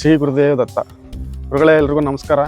ಶ್ರೀ ಗುರುದೇವ ದತ್ತ. ಗುರುಗಳೇ, ಎಲ್ರಿಗೂ ನಮಸ್ಕಾರ.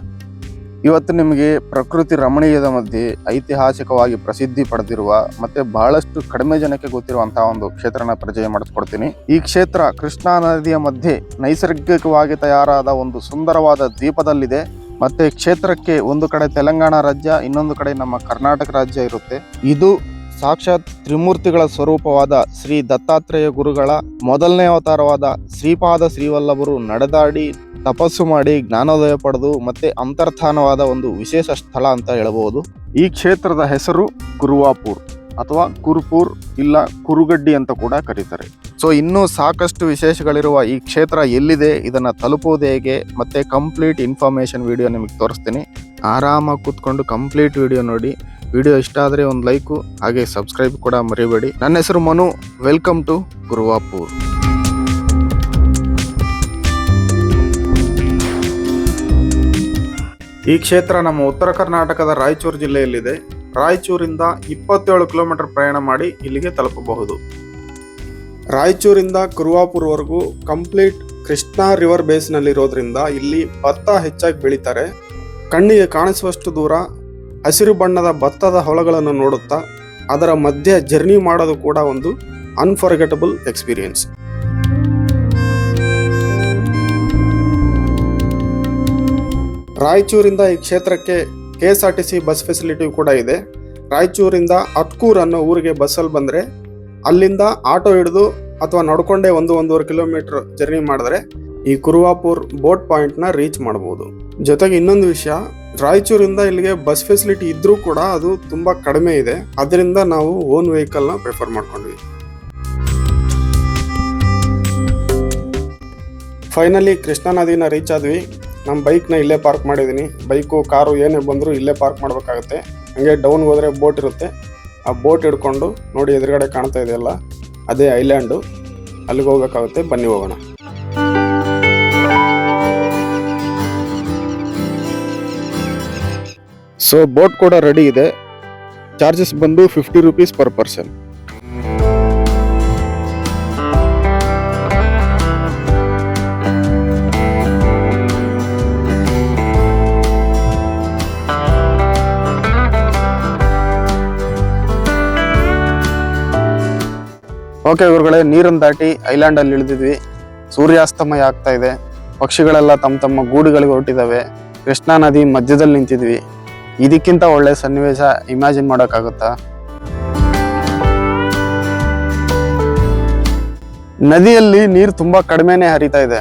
ಇವತ್ತು ನಿಮಗೆ ಪ್ರಕೃತಿ ರಮಣೀಯದ ಮಧ್ಯೆ ಐತಿಹಾಸಿಕವಾಗಿ ಪ್ರಸಿದ್ಧಿ ಪಡೆದಿರುವ ಮತ್ತೆ ಬಹಳಷ್ಟು ಕಡಿಮೆ ಜನಕ್ಕೆ ಗೊತ್ತಿರುವಂತಹ ಒಂದು ಕ್ಷೇತ್ರನ ಪರಿಚಯ ಮಾಡಿಸ್ಕೊಡ್ತೀನಿ. ಈ ಕ್ಷೇತ್ರ ಕೃಷ್ಣಾ ನದಿಯ ಮಧ್ಯೆ ನೈಸರ್ಗಿಕವಾಗಿ ತಯಾರಾದ ಒಂದು ಸುಂದರವಾದ ದ್ವೀಪದಲ್ಲಿದೆ. ಮತ್ತೆ ಕ್ಷೇತ್ರಕ್ಕೆ ಒಂದು ಕಡೆ ತೆಲಂಗಾಣ ರಾಜ್ಯ, ಇನ್ನೊಂದು ಕಡೆ ನಮ್ಮ ಕರ್ನಾಟಕ ರಾಜ್ಯ ಇರುತ್ತೆ. ಇದು ಸಾಕ್ಷಾತ್ ತ್ರಿಮೂರ್ತಿಗಳ ಸ್ವರೂಪವಾದ ಶ್ರೀ ದತ್ತಾತ್ರೇಯ ಗುರುಗಳ ಮೊದಲನೇ ಅವತಾರವಾದ ಶ್ರೀಪಾದ ಶ್ರೀವಲ್ಲಭರು ನಡೆದಾಡಿ ತಪಸ್ಸು ಮಾಡಿ ಜ್ಞಾನೋದಯ ಪಡೆದು ಮತ್ತೆ ಅಂತರ್ಧಾನವಾದ ಒಂದು ವಿಶೇಷ ಸ್ಥಳ ಅಂತ ಹೇಳಬಹುದು. ಈ ಕ್ಷೇತ್ರದ ಹೆಸರು ಗುರುವಾಪುರ್ ಅಥವಾ ಕುರುಪುರ್ ಇಲ್ಲ ಕುರುಗಡ್ಡಿ ಅಂತ ಕೂಡ ಕರೀತಾರೆ. ಸೊ ಇನ್ನೂ ಸಾಕಷ್ಟು ವಿಶೇಷಗಳಿರುವ ಈ ಕ್ಷೇತ್ರ ಎಲ್ಲಿದೆ? ಇದನ್ನು ತಲುಪುವುದು ಹೇಗೆ? ಮತ್ತೆ ಕಂಪ್ಲೀಟ್ ಇನ್ಫಾರ್ಮೇಶನ್ ವಿಡಿಯೋ ನಿಮಗೆ ತೋರಿಸ್ತೀನಿ. ಆರಾಮಾಗಿ ಕೂತ್ಕೊಂಡು ಕಂಪ್ಲೀಟ್ ವಿಡಿಯೋ ನೋಡಿ. ವಿಡಿಯೋ ಇಷ್ಟ ಆದರೆ ಒಂದು ಲೈಕು, ಹಾಗೆ ಸಬ್ಸ್ಕ್ರೈಬ್ ಕೂಡ ಮರಿಬೇಡಿ. ನನ್ನ ಹೆಸರು ಮನು, ವೆಲ್ಕಮ್ ಟು ಗುರುವಾಪುರ್. ಈ ಕ್ಷೇತ್ರ ನಮ್ಮ ಉತ್ತರ ಕರ್ನಾಟಕದ ರಾಯಚೂರು ಜಿಲ್ಲೆಯಲ್ಲಿದೆ. ರಾಯಚೂರಿಂದ ಇಪ್ಪತ್ತೇಳು ಕಿಲೋಮೀಟರ್ ಪ್ರಯಾಣ ಮಾಡಿ ಇಲ್ಲಿಗೆ ತಲುಪಬಹುದು. ರಾಯಚೂರಿಂದ ಕುರುವಾಪುರ್ವರೆಗೂ ಕಂಪ್ಲೀಟ್ ಕೃಷ್ಣಾ ರಿವರ್ ಬೇಸ್ನಲ್ಲಿರೋದ್ರಿಂದ ಇಲ್ಲಿ ಭತ್ತ ಹೆಚ್ಚಾಗಿ ಬೆಳೀತಾರೆ. ಕಣ್ಣಿಗೆ ಕಾಣಿಸುವಷ್ಟು ದೂರ ಹಸಿರು ಬಣ್ಣದ ಭತ್ತದ ಹೊಲಗಳನ್ನು ನೋಡುತ್ತಾ ಅದರ ಮಧ್ಯೆ ಜರ್ನಿ ಮಾಡೋದು ಕೂಡ ಒಂದು ಅನ್ಫರ್ಗೆಟಬಲ್ ಎಕ್ಸ್ಪೀರಿಯನ್ಸ್ ರಾಯಚೂರಿಂದ ಈ ಕ್ಷೇತ್ರಕ್ಕೆ K S R T C bus facility ಕೂಡ ಇದೆ. ರಾಯಚೂರಿಂದ ಅಟ್ಕೂರ್ ಅನ್ನೋ ಊರಿಗೆ ಬಸ್ಸಲ್ಲಿ ಬಂದರೆ ಅಲ್ಲಿಂದ ಆಟೋ ಹಿಡಿದು ಅಥವಾ ನಡ್ಕೊಂಡೇ ಒಂದು ಒಂದೂವರೆ ಕಿಲೋಮೀಟರ್ ಜರ್ನಿ ಮಾಡಿದ್ರೆ ಈ ಕುರುವಾಪುರ್ ಬೋಟ್ ಪಾಯಿಂಟ್ನ ರೀಚ್ ಮಾಡ್ಬೋದು. ಜೊತೆಗೆ ಇನ್ನೊಂದು ವಿಷಯ ರಾಯಚೂರಿಂದ ಇಲ್ಲಿಗೆ ಬಸ್ ಫೆಸಿಲಿಟಿ ಇದ್ರೂ ಕೂಡ ಅದು ತುಂಬಾ ಕಡಿಮೆ ಇದೆ. ಅದರಿಂದ ನಾವು ಓನ್ ವೆಹಿಕಲ್ನ ಪ್ರಿಫರ್ ಮಾಡ್ಕೊಂಡ್ವಿ. ಫೈನಲಿ ಕೃಷ್ಣಾ ನದಿನ ರೀಚ್ ಆದ್ವಿ. ನಮ್ಮ ಬೈಕ್ನ ಇಲ್ಲೇ ಪಾರ್ಕ್ ಮಾಡಿದ್ದೀನಿ ಬೈಕು ಕಾರು ಏನೇ ಬಂದರೂ ಇಲ್ಲೇ ಪಾರ್ಕ್ ಮಾಡಬೇಕಾಗುತ್ತೆ. ಹಂಗೆ ಡೌನ್ ಹೋದರೆ ಬೋಟ್ ಇರುತ್ತೆ. ಆ ಬೋಟ್ ಹಿಡ್ಕೊಂಡು ನೋಡಿ ಎದುರುಗಡೆ ಕಾಣ್ತಾ ಇದೆಯಲ್ಲ, ಅದೇ ಐಲ್ಯಾಂಡು ಅಲ್ಲಿಗೆ ಹೋಗಬೇಕಾಗುತ್ತೆ. ಬನ್ನಿ ಹೋಗೋಣ. ಸೊ ಬೋಟ್ ಕೂಡ ರೆಡಿ ಇದೆ. ಚಾರ್ಜಸ್ ಬಂದು fifty rupees per person okay ಗುರುಗಳೇ ನೀರನ್ನು ದಾಟಿ ಐಲ್ಯಾಂಡಲ್ಲಿ ಇಳಿದಿದ್ವಿ. ಸೂರ್ಯಾಸ್ತಮಯ ಆಗ್ತಾ ಇದೆ. ಪಕ್ಷಿಗಳೆಲ್ಲ ತಮ್ಮ ತಮ್ಮ ಗೂಡುಗಳಿಗೆ ಹೊರಟಿದ್ದಾವೆ. ಕೃಷ್ಣಾ ನದಿ ಮಧ್ಯದಲ್ಲಿ ನಿಂತಿದ್ವಿ. ಇದಕ್ಕಿಂತ ಒಳ್ಳೆ ಸನ್ನಿವೇಶ ಇಮ್ಯಾಜಿನ್ ಮಾಡೋಕ್ಕಾಗುತ್ತಾ? ನದಿಯಲ್ಲಿ ನೀರು ತುಂಬ ಕಡಿಮೆನೆ ಹರಿತಾ ಇದೆ.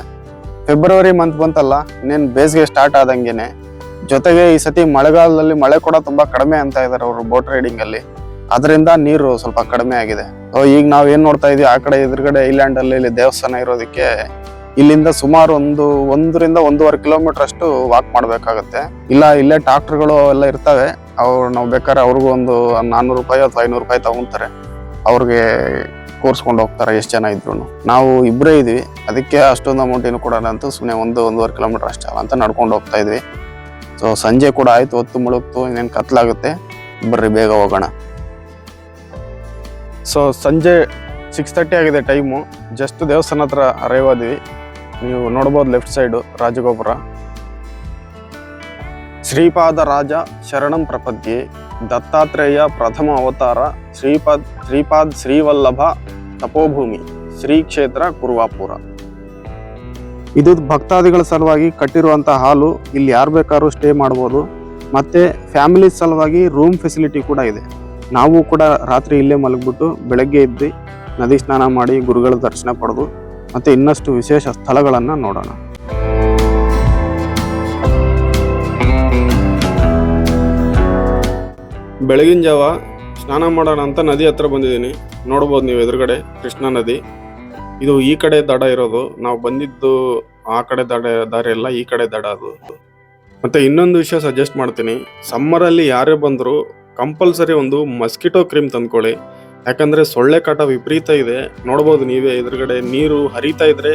ಫೆಬ್ರವರಿ ಮಂತ್ ಬಂತಲ್ಲ, ಇನ್ನೇನು ಬೇಸಿಗೆ ಸ್ಟಾರ್ಟ್ ಆದಂಗೆನೆ. ಜೊತೆಗೆ ಈ ಸತಿ ಮಳೆಗಾಲದಲ್ಲಿ ಮಳೆ ಕೂಡ ತುಂಬ ಕಡಿಮೆ ಅಂತ ಇದ್ದಾರೆ ಅವರು ಬೋಟ್ ರೈಡಿಂಗಲ್ಲಿ ಅದರಿಂದ ನೀರು ಸ್ವಲ್ಪ ಕಡಿಮೆ ಆಗಿದೆ. ಈಗ ನಾವು ಏನು ನೋಡ್ತಾ ಇದೀವಿ, ಆ ಕಡೆ ಎದುರುಗಡೆ ಐಲ್ಯಾಂಡ್ ಅಲ್ಲಿ ಇಲ್ಲಿ ದೇವಸ್ಥಾನ ಇರೋದಕ್ಕೆ ಇಲ್ಲಿಂದ ಸುಮಾರು ಒಂದು ಒಂದರಿಂದ ಒಂದೂವರೆ ಕಿಲೋಮೀಟರ್ ಅಷ್ಟು ವಾಕ್ ಮಾಡಬೇಕಾಗತ್ತೆ. ಇಲ್ಲ, ಇಲ್ಲೇ ಟ್ರಾಕ್ಟರ್ಗಳು ಎಲ್ಲ ಇರ್ತವೆ. ಅವ್ರು ನಾವು ಬೇಕಾದ್ರೆ ಅವ್ರಿಗೂ ಒಂದು ನಾನ್ನೂರು ರೂಪಾಯಿ ಅಥವಾ ಐನೂರು ರೂಪಾಯಿ ತಗೊಂತಾರೆ. ಅವ್ರಿಗೆ ಕೂರಿಸ್ಕೊಂಡು ಹೋಗ್ತಾರೆ ಎಷ್ಟು ಜನ ಇದ್ರು ನಾವು ಇಬ್ಬರೇ ಇದ್ವಿ. ಅದಕ್ಕೆ ಅಷ್ಟೊಂದು ಅಮೌಂಟ್ ಏನು ಕೊಡೋಣ ಅಂತ ಸುಮ್ಮನೆ ಒಂದು, ಒಂದೂವರೆ ಕಿಲೋಮೀಟರ್ ಅಷ್ಟೇ ಅಂತ ನಡ್ಕೊಂಡು ಹೋಗ್ತಾ ಇದ್ವಿ. ಸೊ ಸಂಜೆ ಕೂಡ ಆಯಿತು, ಹೊತ್ತು ಮುಳುಗ್ತು, ಇನ್ನೇನು ಕತ್ಲಾಗುತ್ತೆ. ಬರ್ರಿ, ಬೇಗ ಹೋಗೋಣ. ಸೊ ಸಂಜೆ ಸಿಕ್ಸ್ ತರ್ಟಿ ಆಗಿದೆ ಟೈಮು ಜಸ್ಟ್ ದೇವಸ್ಥಾನ ಹತ್ರ ಅರೈವ್ ಆದ್ವಿ. ನೀವು ನೋಡ್ಬೋದು ಲೆಫ್ಟ್ ಸೈಡು ರಾಜಗೋಪುರ. ಶ್ರೀಪಾದ ರಾಜ ಶರಣಂ ಪ್ರಪದ್ಯೆ, ದತ್ತಾತ್ರೇಯ ಪ್ರಥಮ ಅವತಾರ, ಶ್ರೀಪಾದ್ ಶ್ರೀಪಾದ್ ಶ್ರೀವಲ್ಲಭ ತಪೋಭೂಮಿ ಶ್ರೀ ಕ್ಷೇತ್ರ ಕುರುವಾಪುರ. ಇದು ಭಕ್ತಾದಿಗಳ ಸಲುವಾಗಿ ಕಟ್ಟಿರುವಂಥ ಹಾಲು, ಇಲ್ಲಿ ಯಾರು ಬೇಕಾದ್ರೂ ಸ್ಟೇ ಮಾಡ್ಬೋದು. ಮತ್ತೆ ಫ್ಯಾಮಿಲಿ ಸಲುವಾಗಿ ರೂಮ್ ಫೆಸಿಲಿಟಿ ಕೂಡ ಇದೆ. ನಾವು ಕೂಡ ರಾತ್ರಿ ಇಲ್ಲೇ ಮಲಗಿಬಿಟ್ಟು ಬೆಳಗ್ಗೆ ಎದ್ದು ನದಿ ಸ್ನಾನ ಮಾಡಿ ಗುರುಗಳ ದರ್ಶನ ಪಡೆದು ಮತ್ತೆ ಇನ್ನಷ್ಟು ವಿಶೇಷ ಸ್ಥಳಗಳನ್ನು ನೋಡೋಣ. ಬೆಳಗಿನ ಜಾವ ಸ್ನಾನ ಮಾಡೋಣ ಅಂತ ನದಿ ಹತ್ರ ಬಂದಿದ್ದೀನಿ. ನೋಡ್ಬೋದು ನೀವು ಎದುರುಗಡೆ ಕೃಷ್ಣಾ ನದಿ. ಇದು ಈ ಕಡೆ ದಡ ಇರೋದು. ನಾವು ಬಂದಿದ್ದು ಆ ಕಡೆ ದಡ, ದಾರಿ ಎಲ್ಲ ಈ ಕಡೆ ದಡ ಅದು. ಮತ್ತೆ ಇನ್ನೊಂದು ವಿಷಯ ಸಜೆಸ್ಟ್ ಮಾಡ್ತೀನಿ. ಸಮ್ಮರಲ್ಲಿ ಯಾರೇ ಬಂದರೂ ಕಂಪಲ್ಸರಿ ಒಂದು ಮಸ್ಕಿಟೋ ಕ್ರೀಮ್ ತಂದ್ಕೊಳ್ಳಿ. ಯಾಕಂದ್ರೆ ಸೊಳ್ಳೆ ಕಾಟ ವಿಪರೀತ ಇದೆ. ನೋಡ್ಬೋದು ನೀವೇ, ಎದುರುಗಡೆ ನೀರು ಹರಿತಾ ಇದ್ರೆ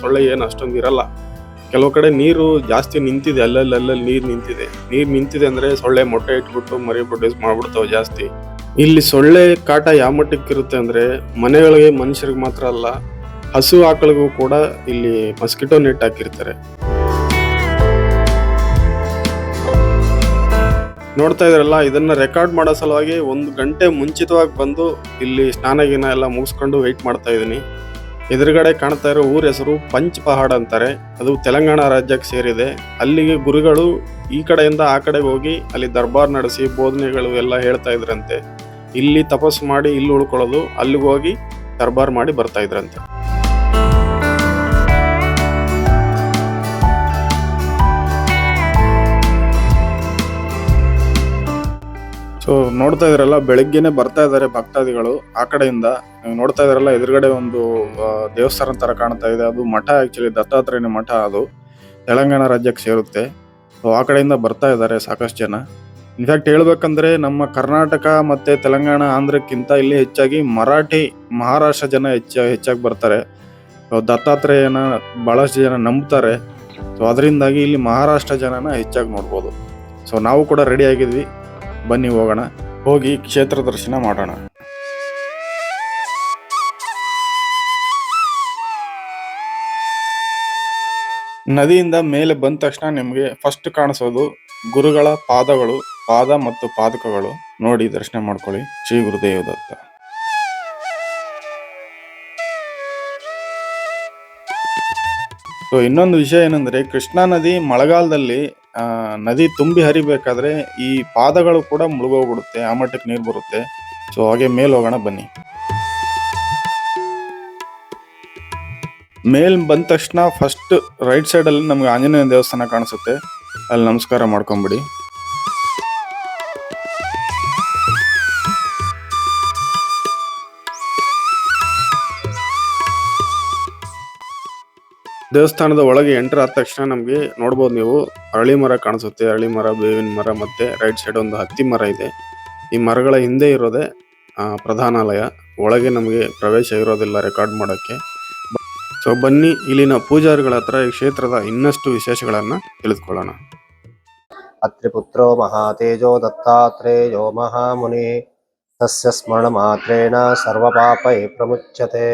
ಸೊಳ್ಳೆ ಏನು ಅಷ್ಟೊಂದು ಇರಲ್ಲ. ಕೆಲವು ಕಡೆ ನೀರು ಜಾಸ್ತಿ ನಿಂತಿದೆ, ಅಲ್ಲಲ್ಲಿ ಅಲ್ಲಲ್ಲಿ ನೀರು ನಿಂತಿದೆ. ನೀರು ನಿಂತಿದೆ ಅಂದ್ರೆ ಸೊಳ್ಳೆ ಮೊಟ್ಟೆ ಇಟ್ಬಿಟ್ಟು ಮರಿ ಪ್ರೊಡ್ಯೂಸ್ ಮಾಡ್ಬಿಡ್ತಾವೆ ಜಾಸ್ತಿ. ಇಲ್ಲಿ ಸೊಳ್ಳೆ ಕಾಟ ಯಾವ ಮಟ್ಟಕ್ಕೆ ಇರುತ್ತೆ ಅಂದ್ರೆ ಮನೆಗಳಿಗೆ ಮನುಷ್ಯರಿಗೆ ಮಾತ್ರ ಅಲ್ಲ, ಹಸು ಆಕಳಿಗೂ ಕೂಡ ಇಲ್ಲಿ ಮಸ್ಕಿಟೋ ನೆಟ್ ಹಾಕಿರ್ತಾರೆ. ನೋಡ್ತಾ ಇದ್ರಲ್ಲ, ಇದನ್ನ ರೆಕಾರ್ಡ್ ಮಾಡೋ ಸಲುವಾಗಿ ಒಂದು ಗಂಟೆ ಮುಂಚಿತವಾಗಿ ಬಂದು ಇಲ್ಲಿ ಸ್ನಾನ ಗಿನ ಎಲ್ಲ ಮುಗಿಸ್ಕೊಂಡು ವೆಯ್ಟ್ ಮಾಡ್ತಾ ಇದ್ದೀನಿ. ಎದುರುಗಡೆ ಕಾಣ್ತಾ ಇರೋ ಊರ ಹೆಸರು ಪಂಚ್ ಪಹಾಡ್ ಅಂತಾರೆ. ಅದು ತೆಲಂಗಾಣ ರಾಜ್ಯಕ್ಕೆ ಸೇರಿದೆ. ಅಲ್ಲಿಗೆ ಗುರುಗಳು ಈ ಕಡೆಯಿಂದ ಆ ಕಡೆಗೆ ಹೋಗಿ ಅಲ್ಲಿ ದರ್ಬಾರ್ ನಡೆಸಿ ಬೋಧನೆಗಳು ಎಲ್ಲ ಹೇಳ್ತಾ ಇದ್ರಂತೆ. ಇಲ್ಲಿ ತಪಸ್ಸು ಮಾಡಿ ಇಲ್ಲಿ ಉಳ್ಕೊಳ್ಳೋದು, ಅಲ್ಲಿಗೆ ಹೋಗಿ ದರ್ಬಾರ್ ಮಾಡಿ ಬರ್ತಾ ಇದ್ರಂತೆ. ಸೊ ನೋಡ್ತಾ ಇದ್ರಲ್ಲ ಬೆಳಗ್ಗೆನೆ ಬರ್ತಾ ಇದ್ದಾರೆ ಭಕ್ತಾದಿಗಳು ಆ ಕಡೆಯಿಂದ. ನೋಡ್ತಾ ಇದ್ರಲ್ಲ ಎದುರುಗಡೆ ಒಂದು ದೇವಸ್ಥಾನ ತರ ಕಾಣ್ತಾ ಇದೆ. ಅದು ಮಠ ಆಕ್ಚುಲಿ ದತ್ತಾತ್ರೇಯನ ಮಠ ಅದು. ತೆಲಂಗಾಣ ರಾಜ್ಯಕ್ಕೆ ಸೇರುತ್ತೆ. ಸೊ ಆ ಕಡೆಯಿಂದ ಬರ್ತಾ ಇದ್ದಾರೆ ಸಾಕಷ್ಟು ಜನ. ಇನ್ಫ್ಯಾಕ್ಟ್ ಹೇಳ್ಬೇಕಂದ್ರೆ ನಮ್ಮ ಕರ್ನಾಟಕ ಮತ್ತೆ ತೆಲಂಗಾಣ, ಆಂಧ್ರಕ್ಕಿಂತ ಇಲ್ಲಿ ಹೆಚ್ಚಾಗಿ ಮರಾಠಿ, ಮಹಾರಾಷ್ಟ್ರ ಜನ ಹೆಚ್ಚ, ಹೆಚ್ಚಾಗಿ ಬರ್ತಾರೆ. ದತ್ತಾತ್ರೇಯನ ಬಹಳಷ್ಟು ಜನ ನಂಬ್ತಾರೆ. ಸೊ ಅದರಿಂದಾಗಿ ಇಲ್ಲಿ ಮಹಾರಾಷ್ಟ್ರ ಜನನ ಹೆಚ್ಚಾಗಿ ನೋಡ್ಬೋದು. ಸೊ ನಾವು ಕೂಡ ರೆಡಿ ಆಗಿದ್ವಿ. ಬನ್ನಿ ಹೋಗೋಣ. ಹೋಗಿ ಕ್ಷೇತ್ರ ದರ್ಶನ ಮಾಡೋಣ. ನದಿಯಿಂದ ಮೇಲೆ ಬಂದ ತಕ್ಷಣ ನಿಮಗೆ ಫಸ್ಟ್ ಕಾಣಿಸೋದು ಗುರುಗಳ ಪಾದಗಳು, ಪಾದ ಮತ್ತು ಪಾದಕಗಳು ನೋಡಿ ದರ್ಶನ ಮಾಡ್ಕೊಳ್ಳಿ ಶ್ರೀ ಗುರುದೇವ ಸೊ ಇನ್ನೊಂದು ವಿಷಯ ಏನಂದ್ರೆ, ಕೃಷ್ಣಾ ನದಿ ಮಳೆಗಾಲದಲ್ಲಿ ನದಿ ತುಂಬಿ ಹರಿಬೇಕಾದ್ರೆ ಈ ಪಾದಗಳು ಕೂಡ ಮುಳುಗೋಗ್ಬಿಡುತ್ತೆ, ಆ ಮಟ್ಟಕ್ಕೆ ನೀರು ಬರುತ್ತೆ. ಸೊ ಹಾಗೆ ಮೇಲ್ ಹೋಗೋಣ ಬನ್ನಿ. ಮೇಲ್ ಬಂದ ತಕ್ಷಣ ಫಸ್ಟ್ ರೈಟ್ ಸೈಡ್ ಅಲ್ಲಿ ನಮ್ಗೆ ಆಂಜನೇಯ ದೇವಸ್ಥಾನ ಕಾಣಿಸುತ್ತೆ. ಅಲ್ಲಿ ನಮಸ್ಕಾರ ಮಾಡ್ಕೊಂಬಿಡಿ. ದೇವಸ್ಥಾನದ ಒಳಗೆ ಎಂಟರ್ ಆದ ತಕ್ಷಣ ನಮಗೆ ನೋಡ್ಬೋದು ನೀವು, ಅರಳಿ ಮರ ಕಾಣಿಸುತ್ತೆ. ಅರಳಿ ಮರ, ಬೇವಿನ ಮರ ಮತ್ತೆ ರೈಟ್ ಸೈಡ್ ಒಂದು ಹತ್ತಿ ಮರ ಇದೆ. ಈ ಮರಗಳ ಹಿಂದೆ ಇರೋದೇ ಪ್ರಧಾನಾಲಯ. ಒಳಗೆ ನಮಗೆ ಪ್ರವೇಶ ಇರೋದಿಲ್ಲ ರೆಕಾರ್ಡ್ ಮಾಡೋಕ್ಕೆ. ಸೊ ಬನ್ನಿ, ಇಲ್ಲಿನ ಪೂಜಾರಿಗಳ ಹತ್ರ ಈ ಕ್ಷೇತ್ರದ ಇನ್ನಷ್ಟು ವಿಶೇಷಗಳನ್ನು ತಿಳಿದುಕೊಳ್ಳೋಣ. ಅತ್ರಿಪುತ್ರೋ ಮಹಾತೇಜೋ ದತ್ತಾತ್ರೇಯೋ ಮಹಾಮುನಿ, ತಸ್ಯ ಸ್ಮರಣ ಮಾತ್ರೇಣ ಸರ್ವಪಾಪೈ ಪ್ರಮುಚ್ಯತೆ.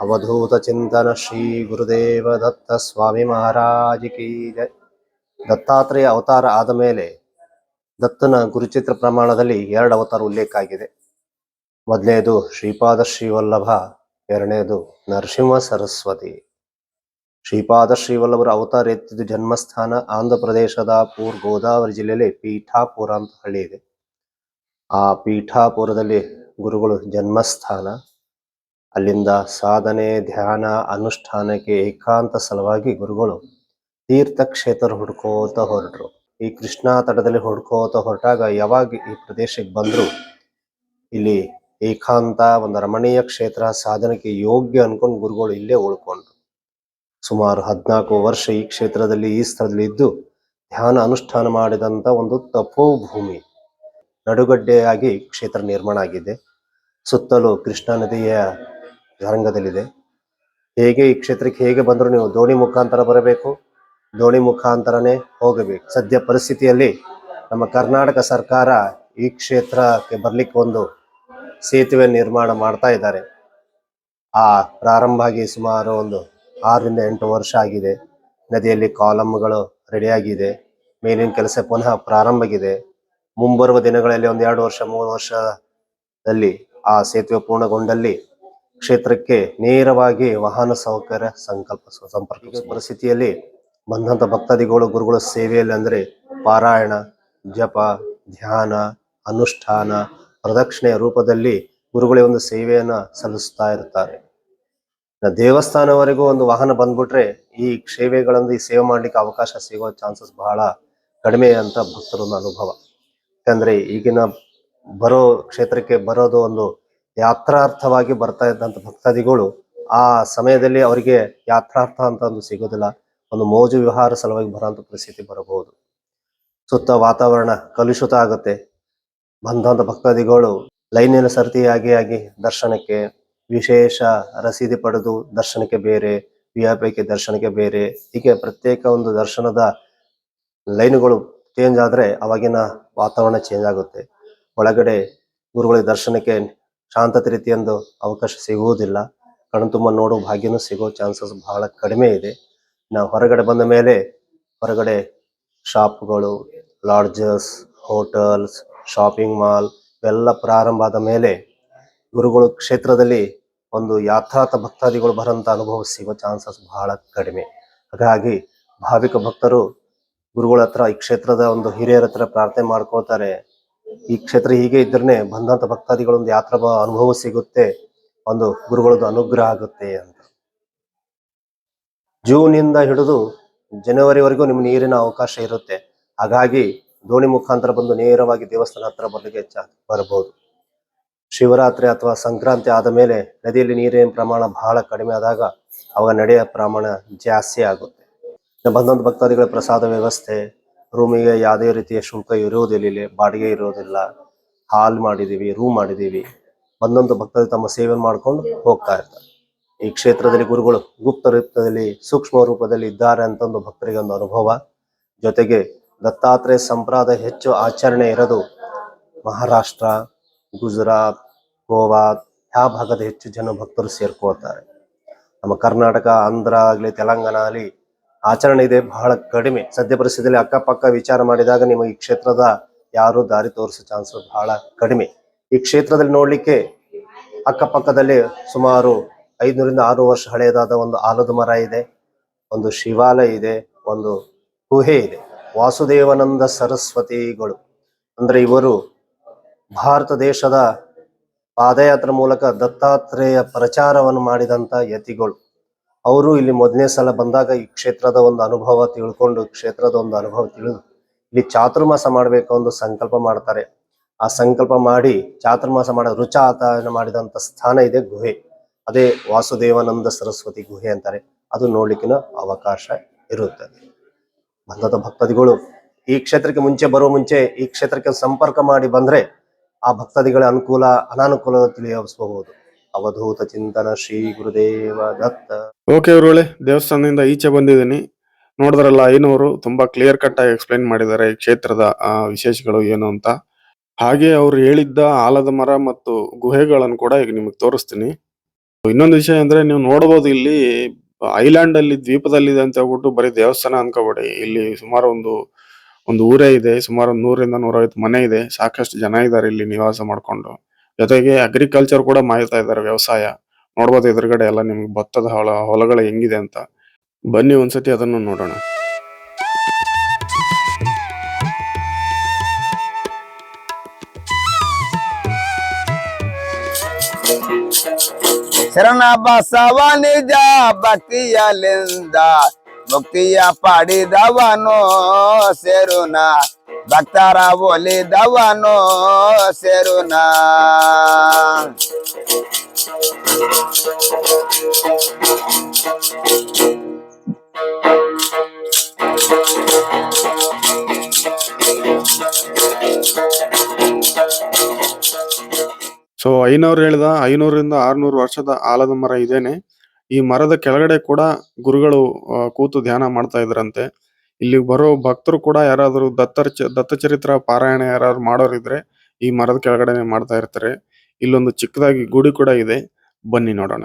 ಅವಧೂತ ಚಿಂತನ ಶ್ರೀ ಗುರುದೇವ ದತ್ತ ಸ್ವಾಮಿ ಮಹಾರಾಜಿಕಿ ದತ್ತಾತ್ರೇಯ ಅವತಾರ ಆದ ಮೇಲೆ ದತ್ತನ ಗುರುಚಿತ್ರ ಪ್ರಮಾಣದಲ್ಲಿ ಎರಡು ಅವತಾರ ಉಲ್ಲೇಖ ಆಗಿದೆ. ಮೊದಲನೇದು ಶ್ರೀಪಾದ ಶ್ರೀವಲ್ಲಭ, ಎರಡನೇದು ನರಸಿಂಹ ಸರಸ್ವತಿ. ಶ್ರೀಪಾದ ಶ್ರೀವಲ್ಲಭರ ಅವತಾರ ಎತ್ತಿದ್ದು ಜನ್ಮಸ್ಥಾನ ಆಂಧ್ರ ಪ್ರದೇಶದ ಪೂರ್ ಗೋದಾವರಿ ಜಿಲ್ಲೆಯಲ್ಲಿ ಪೀಠಾಪುರ ಅಂತ ಹಳ್ಳಿ ಇದೆ. ಆ ಪೀಠಾಪುರದಲ್ಲಿ ಗುರುಗಳು ಜನ್ಮಸ್ಥಾನ ಅಲ್ಲಿಂದ ಸಾಧನೆ, ಧ್ಯಾನ, ಅನುಷ್ಠಾನಕ್ಕೆ ಏಕಾಂತ ಸಲುವಾಗಿ ಗುರುಗಳು ತೀರ್ಥಕ್ಷೇತ್ರ ಹುಡ್ಕೋತ ಹೊರಟರು. ಈ ಕೃಷ್ಣಾ ತಟದಲ್ಲಿ ಹುಡ್ಕೋತ ಹೊರಟಾಗ ಯಾವಾಗ ಈ ಪ್ರದೇಶಕ್ಕೆ ಬಂದ್ರು? ಇಲ್ಲಿ ಏಕಾಂತ, ಒಂದು ರಮಣೀಯ ಕ್ಷೇತ್ರ, ಸಾಧನೆಗೆ ಯೋಗ್ಯ ಅನ್ಕೊಂಡು ಗುರುಗಳು ಇಲ್ಲೇ ಉಳ್ಕೊಂಡ್ರು. ಸುಮಾರು ಹದಿನಾಲ್ಕು ವರ್ಷ ಈ ಕ್ಷೇತ್ರದಲ್ಲಿ, ಈ ಸ್ಥಳದಲ್ಲಿ ಇದ್ದು, ಧ್ಯಾನ, ಅನುಷ್ಠಾನ ಮಾಡಿದಂತ ಒಂದು ತಪೋಭೂಮಿ ನಡುಗಡ್ಡೆಯಾಗಿ ಕ್ಷೇತ್ರ ನಿರ್ಮಾಣ ಆಗಿದೆ. ಸುತ್ತಲೂ ಕೃಷ್ಣಾ ನದಿಯ ತರಂಗದಲ್ಲಿದೆ. ಹೇಗೆ ಈ ಕ್ಷೇತ್ರಕ್ಕೆ ಹೇಗೆ ಬಂದರೂ ನೀವು ದೋಣಿ ಮುಖಾಂತರ ಬರಬೇಕು ದೋಣಿ ಮುಖಾಂತರನೇ ಹೋಗಬೇಕು. ಸದ್ಯ ಪರಿಸ್ಥಿತಿಯಲ್ಲಿ ನಮ್ಮ ಕರ್ನಾಟಕ ಸರ್ಕಾರ ಈ ಕ್ಷೇತ್ರಕ್ಕೆ ಬರಲಿಕ್ಕೆ ಒಂದು ಸೇತುವೆ ನಿರ್ಮಾಣ ಮಾಡ್ತಾ ಇದ್ದಾರೆ. ಆ ಪ್ರಾರಂಭ ಆಗಿ ಸುಮಾರು ಒಂದು ಆರರಿಂದ ಎಂಟು ವರ್ಷ ಆಗಿದೆ. ನದಿಯಲ್ಲಿ ಕಾಲಮ್ಗಳು ರೆಡಿಯಾಗಿದೆ ಮೇಲಿನ ಕೆಲಸ ಪುನಃ ಪ್ರಾರಂಭ ಆಗಿದೆ. ಮುಂಬರುವ ದಿನಗಳಲ್ಲಿ ಒಂದು ಎರಡು ವರ್ಷ, ಮೂರು ವರ್ಷದಲ್ಲಿ ಆ ಸೇತುವೆ ಪೂರ್ಣಗೊಂಡಲ್ಲಿ ಕ್ಷೇತ್ರಕ್ಕೆ ನೇರವಾಗಿ ವಾಹನ ಸೌಕರ್ಯ ಸಂಕಲ್ಪ ಸಂಪರ್ಕ ಪರಿಸ್ಥಿತಿಯಲ್ಲಿ ಬಂದಂತ ಭಕ್ತಾದಿಗಳು ಗುರುಗಳ ಸೇವೆಯಲ್ಲಿ ಅಂದ್ರೆ ಪಾರಾಯಣ ಜಪ ಧ್ಯಾನ ಅನುಷ್ಠಾನ ಪ್ರದಕ್ಷಿಣೆಯ ರೂಪದಲ್ಲಿ ಗುರುಗಳೇ ಒಂದು ಸೇವೆಯನ್ನ ಸಲ್ಲಿಸ್ತಾ ಇರ್ತಾರೆ. ದೇವಸ್ಥಾನವರೆಗೂ ಒಂದು ವಾಹನ ಬಂದ್ಬಿಟ್ರೆ ಈ ಸೇವೆಗಳನ್ನು ಈ ಸೇವೆ ಮಾಡ್ಲಿಕ್ಕೆ ಅವಕಾಶ ಸಿಗೋ ಚಾನ್ಸಸ್ ಬಹಳ ಕಡಿಮೆ ಅಂತ ಭಕ್ತರ ಒಂದು ಅನುಭವ. ಯಾಕಂದ್ರೆ ಈಗಿನ ಬರೋ ಕ್ಷೇತ್ರಕ್ಕೆ ಬರೋದು ಒಂದು ಯಾತ್ರಾರ್ಥವಾಗಿ ಬರ್ತಾ ಇದ್ದಂತ ಭಕ್ತಾದಿಗಳು ಆ ಸಮಯದಲ್ಲಿ ಅವರಿಗೆ ಯಾತ್ರಾರ್ಥ ಅಂತ ಒಂದು ಸಿಗೋದಿಲ್ಲ. ಒಂದು ಮೋಜು ವಿಹಾರ ಸಲುವಾಗಿ ಬರೋಂಥ ಪರಿಸ್ಥಿತಿ ಬರಬಹುದು. ಸುತ್ತ ವಾತಾವರಣ ಕಲುಷಿತ ಆಗುತ್ತೆ. ಬಂದಂತ ಭಕ್ತಾದಿಗಳು ಲೈನಿನ ಸರತಿಯಾಗಿ ಆಗಿ ದರ್ಶನಕ್ಕೆ ವಿಶೇಷ ರಸೀದಿ ಪಡೆದು ದರ್ಶನಕ್ಕೆ ಬೇರೆ ವಿ ಐ ಪೈಕೆ ದರ್ಶನಕ್ಕೆ ಬೇರೆ, ಹೀಗೆ ಪ್ರತ್ಯೇಕ ಒಂದು ದರ್ಶನದ ಲೈನ್ಗಳು ಚೇಂಜ್ ಆದ್ರೆ ಅವಾಗಿನ ವಾತಾವರಣ ಚೇಂಜ್ ಆಗುತ್ತೆ. ಒಳಗಡೆ ಗುರುಗಳ ದರ್ಶನಕ್ಕೆ ಶಾಂತತೆ ರೀತಿಯೊಂದು ಅವಕಾಶ ಸಿಗುವುದಿಲ್ಲ. ಕಣ್ಣು ತುಂಬ ನೋಡೋ ಭಾಗ್ಯನೂ ಸಿಗೋ ಚಾನ್ಸಸ್ ಬಹಳ ಕಡಿಮೆ ಇದೆ. ನಾವು ಹೊರಗಡೆ ಬಂದ ಮೇಲೆ ಹೊರಗಡೆ ಶಾಪ್ಗಳು ಲಾಡ್ಜಸ್ ಹೋಟೆಲ್ಸ್ ಶಾಪಿಂಗ್ ಮಾಲ್ ಇವೆಲ್ಲ ಪ್ರಾರಂಭ ಆದ ಮೇಲೆ ಗುರುಗಳು ಕ್ಷೇತ್ರದಲ್ಲಿ ಒಂದು ಯಾಥಾರ್ಥ ಭಕ್ತಾದಿಗಳು ಬರೋಂಥ ಅನುಭವ ಸಿಗೋ ಚಾನ್ಸಸ್ ಬಹಳ ಕಡಿಮೆ. ಹಾಗಾಗಿ ಭಾವಿಕ ಭಕ್ತರು ಗುರುಗಳ ಹತ್ರ ಈ ಕ್ಷೇತ್ರದ ಒಂದು ಹಿರಿಯರ ಹತ್ರ ಪ್ರಾರ್ಥನೆ ಮಾಡ್ಕೊಳ್ತಾರೆ. ಈ ಕ್ಷೇತ್ರ ಹೀಗೆ ಇದ್ರೆ ಬಂದಂತ ಭಕ್ತಾದಿಗಳೊಂದು ಯಾತ್ರ ಅನುಭವ ಸಿಗುತ್ತೆ, ಒಂದು ಗುರುಗಳದ್ದು ಅನುಗ್ರಹ ಆಗುತ್ತೆ ಅಂತ. ಜೂನ್ ಇಂದ ಹಿಡಿದು ಜನವರಿವರೆಗೂ ನಿಮ್ಗೆ ನೀರಿನ ಅವಕಾಶ ಇರುತ್ತೆ. ಹಾಗಾಗಿ ದೋಣಿ ಮುಖಾಂತರ ಬಂದು ನೇರವಾಗಿ ದೇವಸ್ಥಾನ ಹತ್ರ ಬರ್ಲಿಕ್ಕೆ ಬರಬಹುದು ಶಿವರಾತ್ರಿ ಅಥವಾ ಸಂಕ್ರಾಂತಿ ಆದ ಮೇಲೆ ನದಿಯಲ್ಲಿ ನೀರಿನ ಪ್ರಮಾಣ ಬಹಳ ಕಡಿಮೆ ಆದಾಗ ಅವಾಗ ನಡೆಯ ಪ್ರಮಾಣ ಜಾಸ್ತಿ ಆಗುತ್ತೆ. ಬಂದಂತ ಭಕ್ತಾದಿಗಳ ಪ್ರಸಾದ ವ್ಯವಸ್ಥೆ ರೂಮಿಗೆ ಯಾವುದೇ ರೀತಿಯ ಶುಲ್ಕ ಇರೋದಿಲ್ಲ ಇಲ್ಲಿ ಬಾಡಿಗೆ ಇರೋದಿಲ್ಲ ಹಾಲ್ ಮಾಡಿದೀವಿ ರೂಮ್ ಮಾಡಿದೀವಿ. ಬಂದಂತ ಭಕ್ತರು ತಮ್ಮ ಸೇವೆ ಮಾಡ್ಕೊಂಡು ಹೋಗ್ತಾ ಇರ್ತಾರೆ. ಈ ಕ್ಷೇತ್ರದಲ್ಲಿ ಗುರುಗಳು ಗುಪ್ತ ರೂಪದಲ್ಲಿ, ಸೂಕ್ಷ್ಮ ರೂಪದಲ್ಲಿ ಇದ್ದಾರೆ ಅಂತ ಒಂದು ಭಕ್ತರಿಗೆ ಒಂದು ಅನುಭವ. ಜೊತೆಗೆ ದತ್ತಾತ್ರೇಯ ಸಂಪ್ರದಾಯ ಹೆಚ್ಚು ಆಚರಣೆ ಇರೋದು ಮಹಾರಾಷ್ಟ್ರ, ಗುಜರಾತ್, ಗೋವಾ ಯಾವ ಭಾಗದ ಹೆಚ್ಚು ಜನ ಭಕ್ತರು ಸೇರ್ಕೊಳ್ತಾರೆ. ನಮ್ಮ ಕರ್ನಾಟಕ, ಆಂಧ್ರ ಆಗಲಿ, ತೆಲಂಗಾಣ ಆಗಲಿ ಆಚರಣೆ ಇದೆ ಬಹಳ ಕಡಿಮೆ. ಸದ್ಯ ಪರಿಸ್ಥಿತಿಯಲ್ಲಿ ಅಕ್ಕಪಕ್ಕ ವಿಚಾರ ಮಾಡಿದಾಗ ನಿಮಗೆ ಈ ಕ್ಷೇತ್ರದ ಯಾರು ದಾರಿ ತೋರಿಸೋ ಚಾನ್ಸ್ ಬಹಳ ಕಡಿಮೆ. ಈ ಕ್ಷೇತ್ರದಲ್ಲಿ ನೋಡ್ಲಿಕ್ಕೆ ಅಕ್ಕಪಕ್ಕದಲ್ಲಿ ಸುಮಾರು ಐದುನೂರಿಂದ ಆರು ವರ್ಷ ಹಳೆಯದಾದ ಒಂದು ಆಲದ ಮರ ಇದೆ, ಒಂದು ಶಿವಾಲಯ ಇದೆ, ಒಂದು ಗುಹೆ ಇದೆ. ವಾಸುದೇವಾನಂದ ಸರಸ್ವತಿಗಳು. ಅಂದ್ರೆ ಇವರು ಭಾರತ ದೇಶದ ಪಾದಯಾತ್ರೆ ಮೂಲಕ ದತ್ತಾತ್ರೇಯ ಪ್ರಚಾರವನ್ನು ಮಾಡಿದಂತ ಯತಿಗಳು. ಅವರು ಇಲ್ಲಿ ಮೊದಲನೇ ಸಲ ಬಂದಾಗ ಈ ಕ್ಷೇತ್ರದ ಒಂದು ಅನುಭವ ತಿಳ್ಕೊಂಡು ಕ್ಷೇತ್ರದ ಒಂದು ಅನುಭವ ತಿಳಿದು ಇಲ್ಲಿ ಚಾತುರ್ಮಾಸ ಮಾಡಬೇಕು ಒಂದು ಸಂಕಲ್ಪ ಮಾಡ್ತಾರೆ. ಆ ಸಂಕಲ್ಪ ಮಾಡಿ ಚಾತುರ್ಮಾಸ ಮಾಡ, ರುಚಾತನ ಮಾಡಿದಂಥ ಸ್ಥಾನ ಇದೆ ಗುಹೆ. ಅದೇ ವಾಸುದೇವಾನಂದ ಸರಸ್ವತಿ ಗುಹೆ ಅಂತಾರೆ. ಅದು ನೋಡ್ಲಿಕ್ಕಿನ ಅವಕಾಶ ಇರುತ್ತದೆ ಬಂದದ ಭಕ್ತಾದಿಗಳು, ಈ ಕ್ಷೇತ್ರಕ್ಕೆ ಮುಂಚೆ ಬರುವ ಮುಂಚೆ, ಈ ಕ್ಷೇತ್ರಕ್ಕೆ ಸಂಪರ್ಕ ಮಾಡಿ ಬಂದ್ರೆ ಆ ಭಕ್ತಾದಿಗಳ ಅನುಕೂಲ ಅನಾನುಕೂಲ ತಿಳಿಯಬಹುದು. ಅವಧೂತ ಚಿಂತನ ಶ್ರೀ ಗುರುದೇವ ದತ್ತ. ಓಕೆ ಇವ್ರೊಳೆ ದೇವಸ್ಥಾನದಿಂದ ಈಚೆ ಬಂದಿದ್ದೀನಿ. ನೋಡಿದ್ರಲ್ಲ, ಐನೂರು ತುಂಬಾ ಕ್ಲಿಯರ್ ಕಟ್ ಆಗಿ ಎಕ್ಸ್ಪ್ಲೈನ್ ಮಾಡಿದ್ದಾರೆ ಈ ಕ್ಷೇತ್ರದ ವಿಶೇಷಗಳು ಏನು ಅಂತ. ಹಾಗೆ ಅವ್ರು ಹೇಳಿದ್ದ ಆಲದ ಮರ ಮತ್ತು ಗುಹೆಗಳನ್ನು ಕೂಡ ಈಗ ನಿಮಗೆ ತೋರಿಸ್ತೀನಿ. ಇನ್ನೊಂದು ವಿಷಯ ಅಂದ್ರೆ, ನೀವು ನೋಡಬಹುದು ಇಲ್ಲಿ, ಐಲ್ಯಾಂಡ್ ಅಲ್ಲಿ ದ್ವೀಪದಲ್ಲಿದೆ ಅಂತ ಹೇಳ್ಬಿಟ್ಟು ಬರೀ ದೇವಸ್ಥಾನ ಅನ್ಕೋಬೇಡಿ. ಇಲ್ಲಿ ಸುಮಾರು ಒಂದು ಒಂದು ಊರೇ ಇದೆ. ಸುಮಾರು ಒಂದು ನೂರಿಂದ ನೂರೈವತ್ತು ಮನೆ ಇದೆ. ಸಾಕಷ್ಟು ಜನ ಇದ್ದಾರೆ ಇಲ್ಲಿ ನಿವಾಸ ಮಾಡ್ಕೊಂಡು. ಜೊತೆಗೆ ಅಗ್ರಿಕಲ್ಚರ್ ಕೂಡ ಮಾಡ್ತಾ ಇದ್ದಾರೆ ವ್ಯವಸಾಯ. ನೋಡ್ಬೋದು ಎದುರುಗಡೆ ಎಲ್ಲ ನಿಮ್ಗೆ ಭತ್ತದ ಹೊಲ, ಹೊಲಗಳು ಹೆಂಗಿದೆ ಅಂತ. ಬನ್ನಿ ಒಂದ್ಸತಿ ಅದನ್ನು ನೋಡೋಣ. ಶರಣ ಬಸವ ನಿಜ ಭಕ್ತಿಯಲಿಂದ ಭಕ್ತಿಯ ಪಡಿದವನು ಸೇರುನ. ಭಕ್ತರ ಒಲಿದವನು ಸೇರುನ. ಸೊ ಐನೂರು ಹೇಳಿದ ಐನೂರಿಂದ ಆರ್ನೂರು ವರ್ಷದ ಆಲದ ಮರ ಇದೇನೆ. ಈ ಮರದ ಕೆಳಗಡೆ ಕೂಡ ಗುರುಗಳು ಕೂತು ಧ್ಯಾನ ಮಾಡ್ತಾ ಇದ್ರಂತೆ. ಇಲ್ಲಿ ಬರೋ ಭಕ್ತರು ಕೂಡ ಯಾರಾದರೂ ದತ್ತ ಚರಿತ್ರ ಪಾರಾಯಣ ಯಾರಾದ್ರು ಮಾಡೋರಿದ್ರೆ ಈ ಮರದ ಕೆಳಗಡೆನೇ ಮಾಡ್ತಾ ಇರ್ತಾರೆ. ಇಲ್ಲೊಂದು ಚಿಕ್ಕದಾಗಿ ಗುಡಿ ಕೂಡ ಇದೆ. ಬನ್ನಿ ನೋಡೋಣ.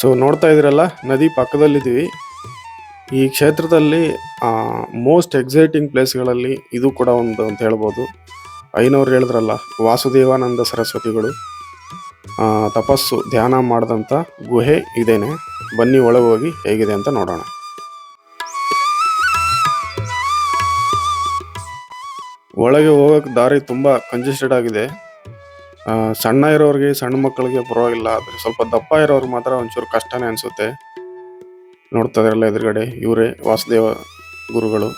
ಸೊ ನೋಡ್ತಾ ಇದ್ರಲ್ಲ ನದಿ ಪಕ್ಕದಲ್ಲಿದ್ದೀವಿ. ಈ ಕ್ಷೇತ್ರದಲ್ಲಿ ಮೋಸ್ಟ್ ಎಕ್ಸೈಟಿಂಗ್ ಪ್ಲೇಸ್ಗಳಲ್ಲಿ ಇದು ಕೂಡ ಒಂದು ಅಂತ ಹೇಳ್ಬೋದು. ಐನವ್ರು ಹೇಳಿದ್ರಲ್ಲ, ವಾಸುದೇವಾನಂದ ಸರಸ್ವತಿಗಳು. ತಪಸ್ಸು, ಧ್ಯಾನ ಮಾಡಿದಂಥ ಗುಹೆ ಇದೇನೆ. ಬನ್ನಿ ಒಳಗೆ ಹೋಗಿ ಹೇಗಿದೆ ಅಂತ ನೋಡೋಣ. ಒಳಗೆ ಹೋಗಕ್ಕೆ ದಾರಿ ತುಂಬ ಕಂಜೆಸ್ಟೆಡ್ ಆಗಿದೆ. ಸಣ್ಣ ಇರೋರಿಗೆ ಸಣ್ಣ ಮಕ್ಕಳಿಗೆ ಪರವಾಗಿಲ್ಲ, ಆದರೆ ಸ್ವಲ್ಪ ದಪ್ಪ ಇರೋರು ಮಾತ್ರ ಒಂಚೂರು ಕಷ್ಟನೇ ಅನಿಸುತ್ತೆ. ನೋಡ್ತಾ ಇದ್ರಲ್ಲ ಎದುರುಗಡೆ, ಇವರೇ ವಾಸುದೇವ ಗುರುಗಳು.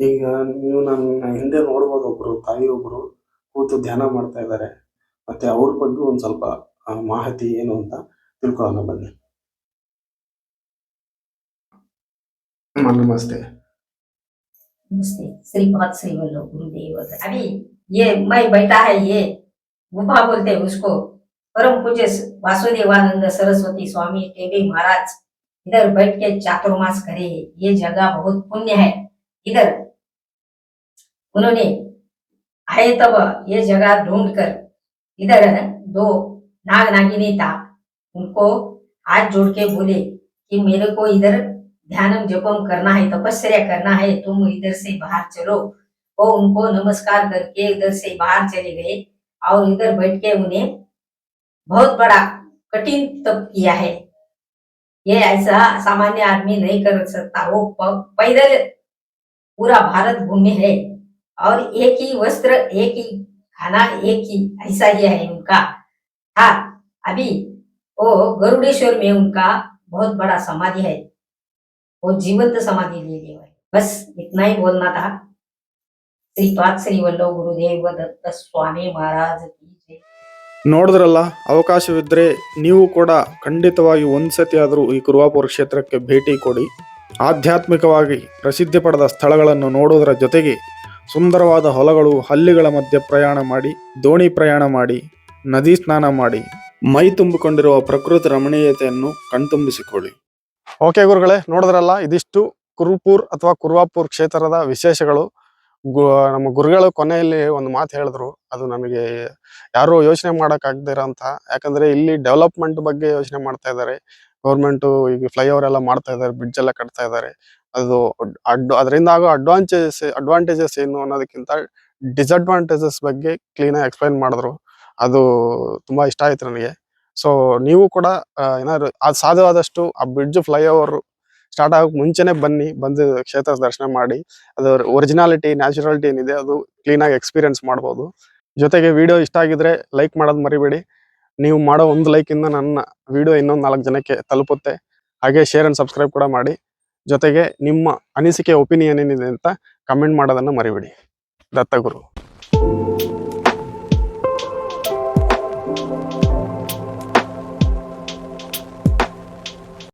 ಈಗ ನೀವು ನನ್ನ ಹಿಂದೆ ನೋಡ್ಬೋದು ಒಬ್ರು, ತಾಯಿ ಒಬ್ರು. ಕೂತು ಧ್ಯಾನ ಮಾಡ್ತಾ ಇದ್ದಾರೆ ಮತ್ತೆ ಅವ್ರ ಬಗ್ಗೆ ಒಂದ್ ಸ್ವಲ್ಪ ಆ, ಮಾಹಿತಿ ಏನು ಅಂತ ತಿಳ್ಕೊಳ್ಳೋಣ ಬನ್ನಿ ಅಮ್ಮ, ನಮಸ್ತೆ नमस्ते श्रीपाद श्री वल्लभ गुरुदेव दत्त। अभी ये मैं बैठा है ये गुफा बोलते हैं उसको परम पूज्य वासुदेवानंद सरस्वती स्वामी टेबी महाराज इधर बैठ के चातुर्मास करे ये जगह बहुत पुण्य है इधर उन्होंने आए तब ये जगह ढूंढ कर इधर दो नाग नागिनी था। उनको हाथ जोड़ के बोले कि मेरे को इधर ध्यानम जपम करना है, तपस्या करना है, तुम इधर से बाहर चलो। वो उनको नमस्कार करके इधर से बाहर चले गए और इधर बैठ के उन्हें बहुत बड़ा कठिन तप किया है। ये ऐसा सामान्य आदमी नहीं कर सकता। वो पैदल पूरा भारत घूमे है। और एक ही वस्त्र एक ही खाना एक ही ऐसा ही है उनका हाँ अभी वो गरुड़ेश्वर में उनका बहुत बड़ा समाधि है वो जीवंत समाधि ले लिया है बस इतना ही बोलना था श्रीपाद श्री वल्लभ गुरुदेव दत्त स्वामी महाराज की जय ನೋಡಿದ್ರಲ್ಲ ಅವಕಾಶವಿದ್ರೆ ನೀವು ಕೂಡ ಖಂಡಿತವಾಗಿ ಒಂದ್ಸತಿ ಆದರೂ ಈ ಕುರುವಾಪುರ ಕ್ಷೇತ್ರಕ್ಕೆ ಭೇಟಿ ಕೊಡಿ ಆಧ್ಯಾತ್ಮಿಕವಾಗಿ ಪ್ರಸಿದ್ಧಿ ಪಡೆದ ಸ್ಥಳಗಳನ್ನು ನೋಡುವುದರ ಜೊತೆಗೆ ಸುಂದರವಾದ ಹೊಲಗಳು ಹಳ್ಳಿಗಳ ಮಧ್ಯೆ ಪ್ರಯಾಣ ಮಾಡಿ, ದೋಣಿ ಪ್ರಯಾಣ ಮಾಡಿ, ನದಿ ಸ್ನಾನ ಮಾಡಿ, ಮೈ ತುಂಬಿಕೊಂಡಿರುವ ಪ್ರಕೃತಿ ರಮಣೀಯತೆಯನ್ನು ಕಣ್ತುಂಬಿಸಿಕೊಳ್ಳಿ. ಓಕೆ ಗುರುಗಳೇ, ನೋಡಿದ್ರಲ್ಲ, ಇದಿಷ್ಟು ಕುರುಪೂರ್ ಅಥವಾ ಕುರ್ವಾಪುರ್ ಕ್ಷೇತ್ರದ ವಿಶೇಷಗಳು. ನಮ್ಮ ಗುರುಗಳು ಕೊನೆಯಲ್ಲಿ ಒಂದು ಮಾತು ಹೇಳಿದ್ರು, ಅದು ನಮಗೆ ಯಾರು ಯೋಚನೆ ಮಾಡೋಕ್ಕಾಗದಿರೋಂಥ ಯಾಕಂದ್ರೆ ಇಲ್ಲಿ ಡೆವಲಪ್ಮೆಂಟ್ ಬಗ್ಗೆ ಯೋಚನೆ ಮಾಡ್ತಾ ಇದ್ದಾರೆ. ಗೌರ್ಮೆಂಟು ಈಗ ಫ್ಲೈಓವರ್ ಎಲ್ಲ ಮಾಡ್ತಾ ಇದ್ದಾರೆ, ಬ್ರಿಡ್ಜ್ ಎಲ್ಲ ಕಟ್ತಾ ಇದ್ದಾರೆ. ಅದು ಅಡ್ ಅದರಿಂದ ಆಗೋ ಅಡ್ವಾಂಟೇಜಸ್ ಅಡ್ವಾಂಟೇಜಸ್ ಏನು ಅನ್ನೋದಕ್ಕಿಂತ ಡಿಸ್ಅಡ್ವಾಂಟೇಜಸ್ ಬಗ್ಗೆ ಕ್ಲೀನ್ ಆಗಿ ಎಕ್ಸ್ಪ್ಲೈನ್ ಮಾಡಿದ್ರು. ಅದು ತುಂಬಾ ಇಷ್ಟ ಆಯ್ತು ನನಗೆ. ಸೊ ನೀವು ಕೂಡ ಏನಾದ್ರು ಅದು ಸಾಧ್ಯವಾದಷ್ಟು ಆ ಬ್ರಿಡ್ಜ್ ಫ್ಲೈಓವರ್ ಸ್ಟಾರ್ಟ್ ಆಗೋಕೆ ಮುಂಚೆನೆ ಬನ್ನಿ, ಬಂದು ಕ್ಷೇತ್ರ ದರ್ಶನ ಮಾಡಿ. ಅದು ಒರಿಜಿನಾಲಿಟಿ ನ್ಯಾಚುರಾಲಿಟಿ ಏನಿದೆ ಅದು ಕ್ಲೀನ್ ಆಗಿ ಎಕ್ಸ್ಪೀರಿಯನ್ಸ್ ಮಾಡ್ಬೋದು. ಜೊತೆಗೆ ವಿಡಿಯೋ ಇಷ್ಟ ಆಗಿದ್ರೆ ಲೈಕ್ ಮಾಡೋದು ಮರಿಬೇಡಿ. ನೀವು ಮಾಡೋ ಒಂದು ಲೈಕ್ ಇಂದ ನನ್ನ ವಿಡಿಯೋ ಇನ್ನೊಂದು ನಾಲ್ಕು ಜನಕ್ಕೆ ತಲುಪುತ್ತೆ. ಹಾಗೆ ಶೇರ್ ಅಂಡ್ ಸಬ್ಸ್ಕ್ರೈಬ್ ಕೂಡ ಮಾಡಿ. ಜೊತೆಗೆ ನಿಮ್ಮ ಅನಿಸಿಕೆ ಒಪಿನಿಯನ್ ಏನಿದೆ ಅಂತ ಕಮೆಂಟ್ ಮಾಡೋದನ್ನು ಮರಿಬೇಡಿ. ದತ್ತಗುರು.